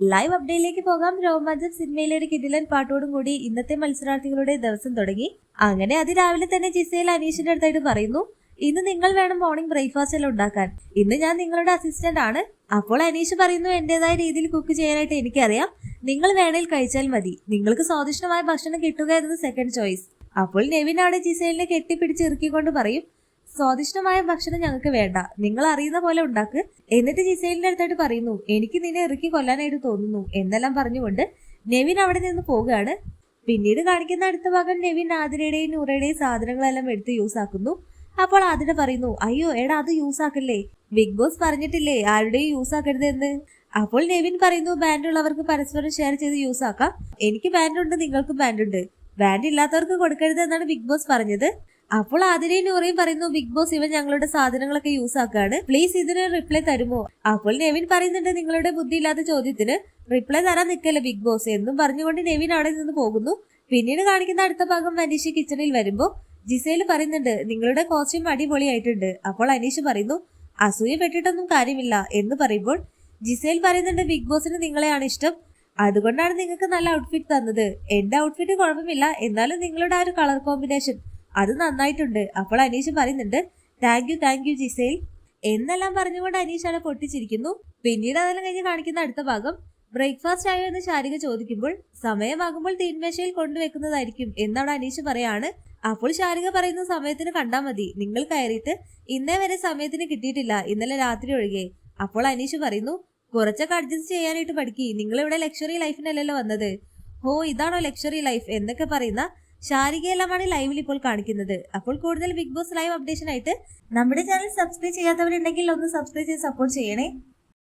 Live അപ്ഡേറ്റിലേക്ക് പോകാം. രോമാഞ്ചം സിനിമയിലെ ഒരു കിടിലൻ പാട്ടോടും കൂടി ഇന്നത്തെ മത്സരാർത്ഥികളുടെ ദിവസം തുടങ്ങി. അങ്ങനെ അതിരാവിലെ തന്നെ ജിസയിൽ അനീഷിന്റെ അടുത്തായിട്ട് പറയുന്നു ഇന്ന് നിങ്ങൾ വേണം മോർണിംഗ് ബ്രേക്ക്ഫാസ്റ്റ് എല്ലാം ഉണ്ടാക്കാൻ. ഇന്ന് ഞാൻ നിങ്ങളുടെ അസിസ്റ്റന്റ് ആണ്. അപ്പോൾ അനീഷ് പറയുന്നു എന്റേതായ രീതിയിൽ കുക്ക് ചെയ്യാനായിട്ട് എനിക്കറിയാം. നിങ്ങൾ വേണേൽ കഴിച്ചാൽ മതി. നിങ്ങൾക്ക് സ്വാദിഷ്ടമായ ഭക്ഷണം കിട്ടുക എന്നത് സെക്കൻഡ് ചോയ്സ് അപ്പോൾ അവിടെ ജിസേലിനെ കെട്ടിപ്പിടിച്ച് ഇറക്കിക്കൊണ്ട് പറയും സ്വാദിഷ്ടമായ ഭക്ഷണം ഞങ്ങൾക്ക് വേണ്ട. നിങ്ങൾ അറിയുന്ന പോലെ ഉണ്ടാക്ക്. എന്നിട്ട് ജിസൈലിന്റെ അടുത്തായിട്ട് പറയുന്നു എനിക്ക് നിന്നെ ഇറക്കി കൊല്ലാനായിട്ട് തോന്നുന്നു എന്നെല്ലാം പറഞ്ഞുകൊണ്ട് നെവിൻ അവിടെ നിന്ന് പോവുകയാണ്. പിന്നീട് കാണിക്കുന്ന അടുത്ത ഭാഗം നെവിൻ ആതിരയുടെയും നൂറയുടെയും സാധനങ്ങളെല്ലാം എടുത്ത് യൂസ് ആക്കുന്നു. അപ്പോൾ ആതിര പറയുന്നു അയ്യോ എടാ അത് യൂസ് ആക്കല്ലേ? ബിഗ് ബോസ് പറഞ്ഞിട്ടില്ലേ ആരുടെയും യൂസ് ആക്കരുത് എന്ന് അപ്പോൾ നെവിൻ പറയുന്നു ബാൻഡ് ഉള്ളവർക്ക് പരസ്പരം ഷെയർ ചെയ്ത് യൂസ് ആക്കാം. എനിക്ക് ബാൻഡ് ഉണ്ട് നിങ്ങൾക്ക് ബാൻഡ് ഉണ്ട് ബാൻഡ് ഇല്ലാത്തവർക്ക് കൊടുക്കരുത് എന്നാണ് ബിഗ് ബോസ് പറഞ്ഞത്. അപ്പോൾ ആതിരയും നൂറയും പറയുന്നു ബിഗ് ബോസ് ഇവൻ ഞങ്ങളുടെ സാധനങ്ങളൊക്കെ യൂസ് ആക്കാണ്. പ്ലീസ് ഇതിന് റിപ്ലൈ തരുമോ? അപ്പോൾ നെവിൻ പറയുന്നുണ്ട് നിങ്ങളുടെ ബുദ്ധി ഇല്ലാത്ത ചോദ്യത്തിന് റിപ്ലൈ തരാൻ നിൽക്കല്ലേ ബിഗ് ബോസ് എന്നും പറഞ്ഞുകൊണ്ട് നെവിൻ അവിടെ നിന്ന് പോകുന്നു. പിന്നീട് കാണിക്കുന്ന അടുത്ത ഭാഗം അനീഷ് കിച്ചണിൽ വരുമ്പോ ജിസേൽ പറയുന്നുണ്ട് നിങ്ങളുടെ കോസ്റ്റ്യൂം അടിപൊളിയായിട്ടുണ്ട്. അപ്പോൾ അനീഷ് പറയുന്നു അസൂയ പെട്ടിട്ടൊന്നും കാര്യമില്ല. എന്ന് പറയുമ്പോൾ ജിസേൽ പറയുന്നുണ്ട് ബിഗ് ബോസിന് നിങ്ങളെയാണ് ഇഷ്ടം. അതുകൊണ്ടാണ് നിങ്ങൾക്ക് നല്ല ഔട്ട്ഫിറ്റ് തന്നത്. എന്റെ ഔട്ട്ഫിറ്റ് കുഴപ്പമില്ല. എന്നാലും നിങ്ങളുടെ ആ ഒരു കളർ കോമ്പിനേഷൻ അത് നന്നായിട്ടുണ്ട്. അപ്പോൾ അനീഷ് പറയുന്നുണ്ട് thank you thank you Giselle. എന്നെല്ലാം പറഞ്ഞുകൊണ്ട് അനീഷ് അവിടെ പൊട്ടിച്ചിരിക്കുന്നു. പിന്നീട് അതെല്ലാം കഴിഞ്ഞ് കാണിക്കുന്ന അടുത്ത ഭാഗം ബ്രേക്ക്ഫാസ്റ്റ് ആയോ എന്ന് ശാരിക ചോദിക്കുമ്പോൾ സമയമാകുമ്പോൾ തീൻമേശയിൽ കൊണ്ടുവെക്കുന്നതായിരിക്കും എന്നവിടെ അനീഷ് പറയാണ്. അപ്പോൾ ശാരിക പറയുന്ന സമയത്തിന് കണ്ടാൽ മതി. നിങ്ങൾ കയറിയിട്ട് ഇന്നേ വരെ സമയത്തിന് കിട്ടിയിട്ടില്ല ഇന്നലെ രാത്രി ഒഴികെ. അപ്പോൾ അനീഷ് പറയുന്നു കുറച്ചൊക്കെ അഡ്ജസ്റ്റ് ചെയ്യാനായിട്ട് പഠിക്കി. നിങ്ങൾ ഇവിടെ ലക്ഷറി ലൈഫിനല്ലല്ലോ വന്നത്. ഓ ഇതാണോ ലക്ഷറി ലൈഫ് എന്നൊക്കെ പറയുന്ന ശാരികയെല്ലാമാണ് ലൈവിൽ ഇപ്പോൾ കാണിക്കുന്നത്. അപ്പോൾ കൂടുതൽ ബിഗ് ബോസ് ലൈവ് അപ്ഡേഷൻ ആയിട്ട് നമ്മുടെ ചാനൽ സബ്സ്ക്രൈബ് ചെയ്യാത്തവരുണ്ടെങ്കിൽ ഒന്ന് സബ്സ്ക്രൈബ് ചെയ്ത് സപ്പോർട്ട് ചെയ്യണേ.